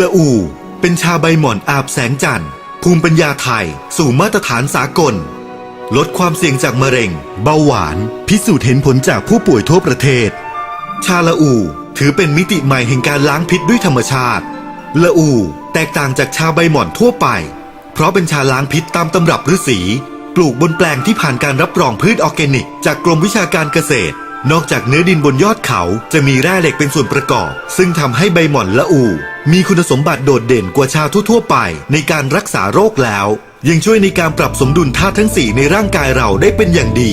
ละอู เป็นชาใบหม่อนอาบแสงจันทร์ ภูมิปัญญาไทย สู่มาตรฐานสากล ลดความเสี่ยงจากมะเร็ง เบาหวาน พิสูจน์เห็นผลจากผู้ป่วยทั่วประเทศ ชาละอู ถือเป็นมิติใหม่แห่งการล้างพิษด้วยธรรมชาติ ละอู แตกต่างจากชาใบหม่อนทั่วไป เพราะเป็นชาล้างพิษตามตำรับฤาษีปลูกบนแปลงที่ผ่านการรับรองพืชออร์แกนิก จากกรมวิชาการเกษตร นอกจากเนื้อดินบนยอดเขาจะมีแร่เหล็กเป็นส่วนประกอบ ซึ่งทำให้ใบหม่อนละอู มีคุณสมบัติโดดเด่นกว่าชาทั่ว ๆ ไป ในการรักษาโรคแล้ว ยังช่วยในการปรับสมดุลธาตุทั้งสี่ในร่างกายเราได้เป็นอย่างดี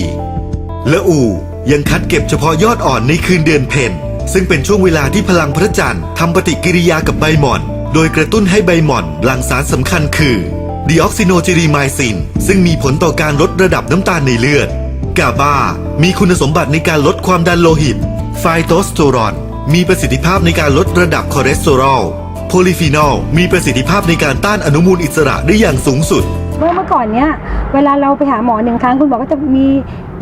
ละอูยังคัดเก็บเฉพาะยอดอ่อนในคืนเดือนเพ็ญซึ่งเป็นช่วงเวลาที่พลังพระจันทร์ทำปฏิกิริยากับใบหม่อน โดยกระตุ้นให้ใบหม่อนหลั่งสารสำคัญคือดีออกซิโนเจรีไมซินซึ่งมีผลต่อการลดระดับน้ำตาลในเลือด กาบา มีคุณสมบัติในการลดความดันโลหิต ไฟโตสเตอรอน มีประสิทธิภาพในการลดระดับคอเลสเตอรอล โพลีฟีนอล มีประสิทธิภาพในการต้านอนุมูลอิสระได้อย่างสูงสุด เมื่อเมื่อก่อนเนี้ยเวลาเราไปหาหมอหนึ่งครั้งคุณหมอก็จะมี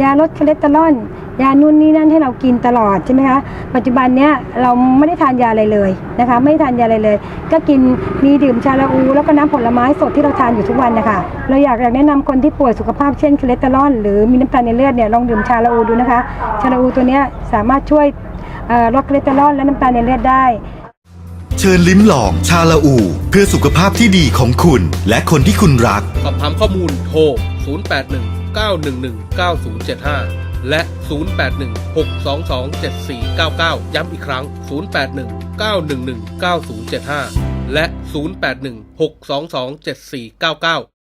ยาลดคอเลสเตอรอล ยานู่นนี่นั่นให้เรากินตลอดใช่ไหมคะปัจจุบันเนี้ยเราไม่ได้ทานยาอะไรเลยนะคะ ไม่ได้ทานยาอะไรเลย ก็กินมีดื่มชาละอูแล้วก็น้ำผลไม้สดที่เราทานอยู่ทุกวันนะคะเราอยากอยากแนะนำคนที่ป่วยสุขภาพเช่นคอเลสเตอรอลหรือมีน้ำตาลในเลือดเนี่ยลองดื่มชาละอูดูนะคะ ชาละอูตัวเนี้ยสามารถช่วยเอ่อลดคอเลสเตอรอลและน้ำตาลในเลือดได้เชิญลิ้มลองชาละอู เพื่อสุขภาพที่ดีของคุณ และคนที่คุณรัก สอบถามข้อมูลโทร 081 911 9075 และ 081 622 7499 ย้ำอีกครั้ง 081 911 9075 และ 081 622 7499